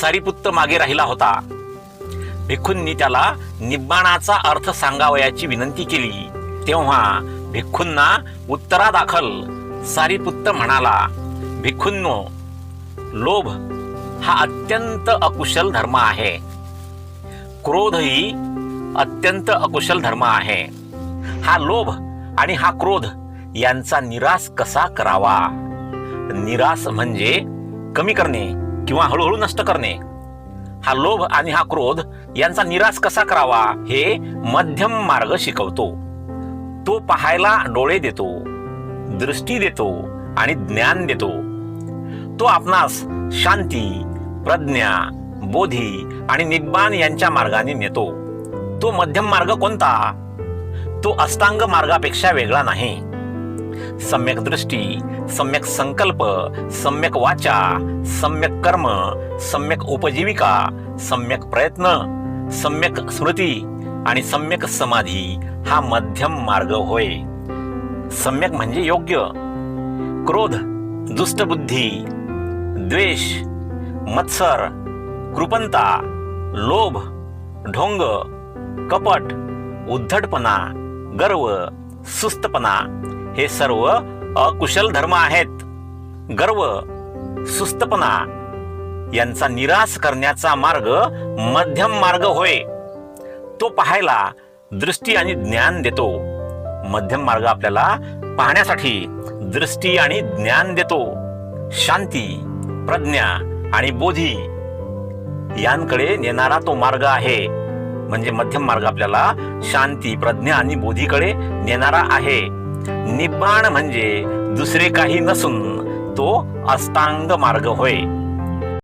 सारीपुत्त मागे राहिला होता. भिक्खूंनी त्याला निब्बाणाचा अर्थ सांगावयाची विनंती केली. तेव्हा भिक्खूंना उत्तरादाखल सारीपुत्त म्हणाला भिक्खूंनो लोभ हा अत्यंत अकुशल धर्म आहे. क्रोध ही अत्यंत अकुशल धर्म आहे. हा लोभ आणि हा क्रोध यांचा निराश कसा करावा? निराश म्हणजे कमी करणे. किंवा हळूहळू नष्ट करणे. हा लोभ आणि हा क्रोध यांचा निराश कसा करावा हे मध्यम मार्ग शिकवतो. तो पाहायला डोळे देतो दृष्टी देतो आणि ज्ञान देतो. तो आपणास शांती प्रज्ञा बोधी आणि निब्बान यांच्या मार्गाने नेतो. तो मध्यम मार्ग कोणता? तो अष्टांग मार्गापेक्षा वेगळा नाही. सम्यक दृष्टी सम्यक संकल्प सम्यक वाचा सम्यक कर्म सम्यक उपजीविका सम्यक प्रयत्न सम्यक स्मृती आणि सम्यक समाधी हा मध्यम मार्ग होय. सम्यक म्हणजे योग्य. क्रोध दुष्टबुद्धी द्वेष मत्सर कृपंता लोभ ढोंग कपट उद्धटपणा गर्व सुस्तपणा हे सर्व अकुशल धर्म आहेत. गर्व सुस्तपणा यांचा निराश करण्याचा मार्ग मध्यम मार्ग होय. तो पाहायला दृष्टी आणि ज्ञान देतो. मध्यम मार्ग आपल्याला पाहण्यासाठी दृष्टी आणि ज्ञान देतो. शांती प्रज्ञा आणि बोधी यांकडे नेणारा तो मार्ग आहे. म्हणजे मध्यम मार्ग आपल्याला शांती प्रज्ञा आणि बोधीकडे नेणारा आहे. निब्बाण म्हणजे दुसरे काही नसून तो अष्टांग मार्ग होय.